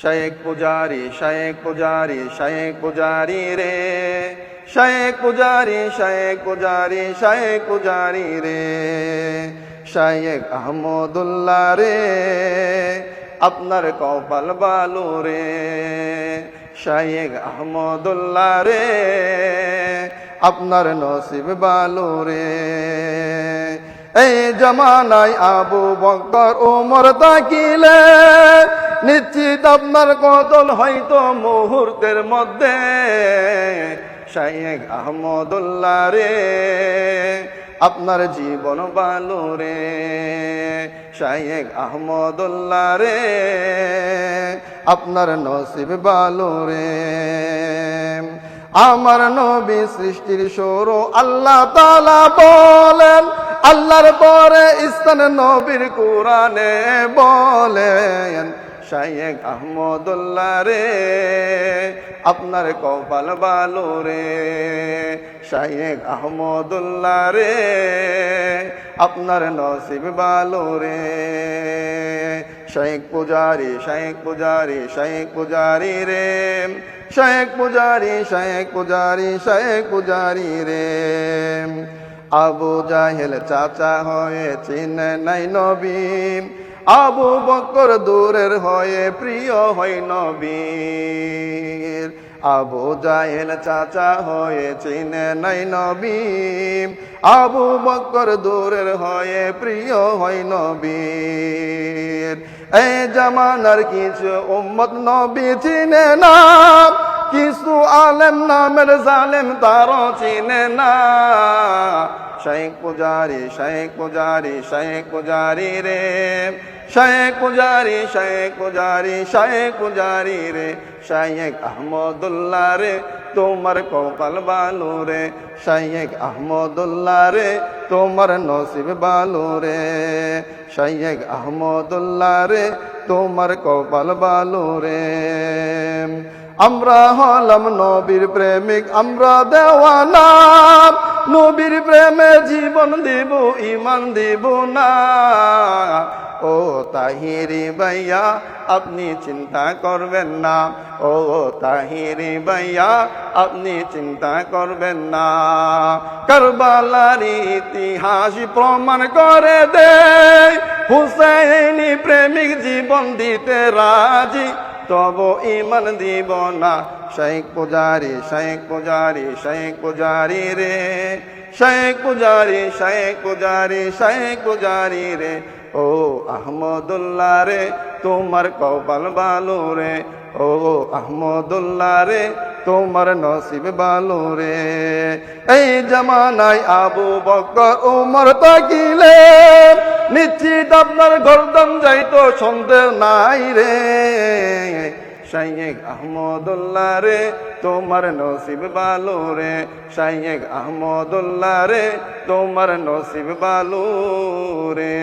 শেখ পূজারি শেখ পূজারি শেখ পূজারি রে। শেখ পূজারি শেখ পূজারি শেখ পূজারি রে। শেখ আহমদুল্লাহ রে, আপনার কপাল বালু রে। শেখ আহমদুল্লাহ রে, আপনার নসিব বালু রে। এই জমানায় আবু বকর উমর তাকিলে নিশ্চিত আপনার কতল হয়তো মুহূর্তের মধ্যে। শাইক আহমদুল্লাহ রে, আপনার জীবন বালু রে। শাইক আহমদুল্লাহ রে, আপনার নসিব বালু রে। আমার নবী সৃষ্টির সৌর আল্লাহ তালা বলেন, আল্লাহর পরে ইস্তান নবীর কোরআনে বলেন শাইক আহমদুল্লাহ রে, আপনার কপাল বালু রে। শাইক আহমদুল্লাহ রে, আপনার নসিব বালু রে। শাইক পূজারি শাইক পূজারি শাইক পূজারি রে। শাইক পূজারি শাইক পূজারি শাইক পূজারি রে। আবু জাহেল চাচা হয়ে চিনে নাই নবী। আবু বকর দূরের হয়ে প্রিয় হয় নবীর। আবু জাহেল চাচা হয়ে চিনে নাই নবী আবু বকর দূরের হয়ে প্রিয় হয় নবীর। এই জামানার কিছু উম্মত নবী চিনে না। কিছু আলেম নামের জালেম তারও চিনে না। শেখ পূজারি শেখ পূজারি শেখ পূজারি রে। শেখ পূজারি শেখ পূজারি শেখ পূজারি রে। শেখ আহমদুল্লাহ রে, তোমার কপাল বালু রে। শেখ আহমদুল্লাহ রে, তোমার নসিব বালু রে। শেখ আহমদুল্লাহ রে, তোমার কপাল বালু রে। আমরা হলাম নবীর প্রেমিক, আমরা দেওয়ানা। নবীর প্রেমে জীবন দিব ইমান দিব না। ও তাহিরি ভাইয়া, আপনি চিন্তা করবেন না। ও তাহিরি ভাইয়া, আপনি চিন্তা করবেন না। কারবালার ইতিহাস প্রমাণ করে দে হুসেনি প্রেমিক জীবন দিতে রাজি, তব ইমান দিব না। শেখ পূজারি শেখ পূজারি শেখ পূজারি রে। শেখ পূজারি শেখ পূজারি শেখ পূজারি রে। ও আহমদুল্লাহ রে, তোমার কপাল বালু রে। ও আহমদুল্লাহ রে, তোমার নসিব বালু রে। এই জামানায় আবু বকর, উমর তাকিলে নিশ্চিত আপনার গর্দন যাইতো, সন্দেহ নাই রে। শাইয়েক আহমদুল্লাহ রে, তোমার নসিব বালু রে। শাইয়েক আহমদুল্লাহ রে, তোমার নসিব বালু রে।